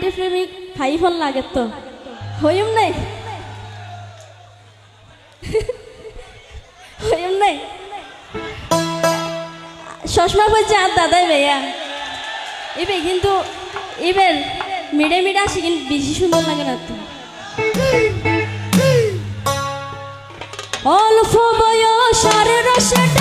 বেটি প্রেমিক ভাই ফল লাগে তো। হইম নাই? হইম নাই? চশমা বলছে আর দাদাই ভাইয়া। এবে কিন্তু এবার মিডে মিডে আসি কিন্তু বেশি সুন্দর লাগে না তো। অল্প বয়স আর রসেট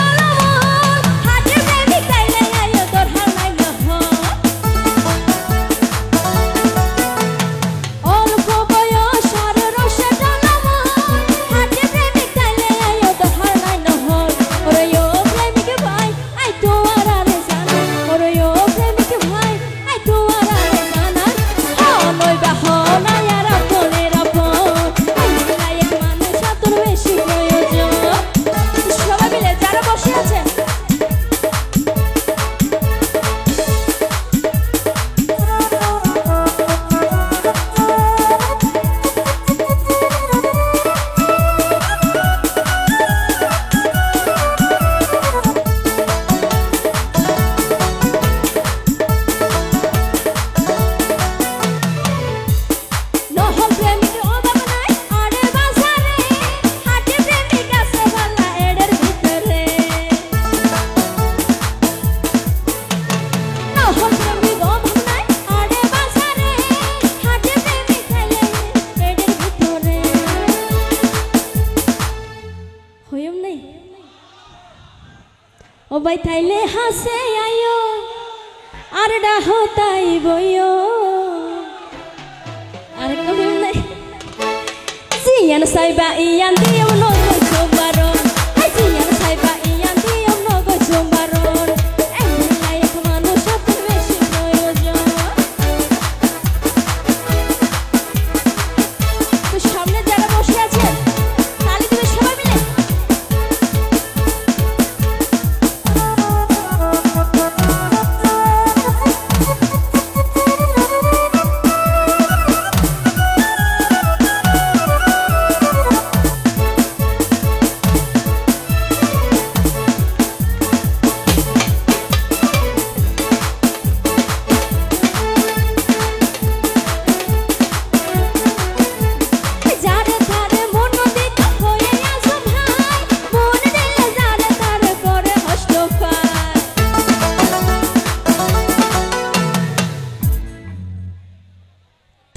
ओबाई ताईले हासे आयो। आर डाहो ताई बोयो आर कबूल नहीं सी यान साई बाई यान दिया उन्हों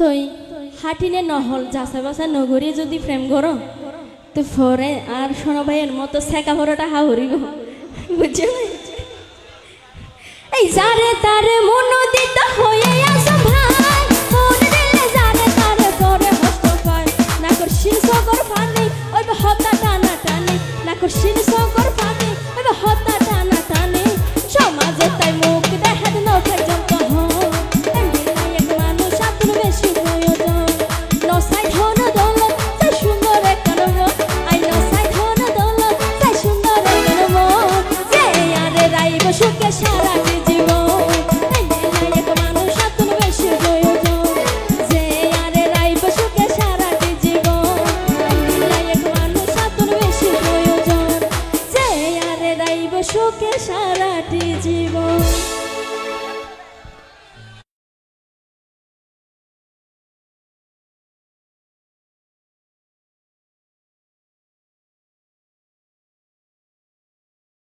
তই হাটিনে নহল যাচা বাসা নগরি যদি প্রেম কর তো ফরে আর শোনো ভাইয়ের মতো সেকা ভরাটা ভরটা গো বুঝছ এই যারে তারে মনোদিত হয়ে আসো ভাই, মন দিলে যারে তারে পরে মস্ত পায় না করছি সকর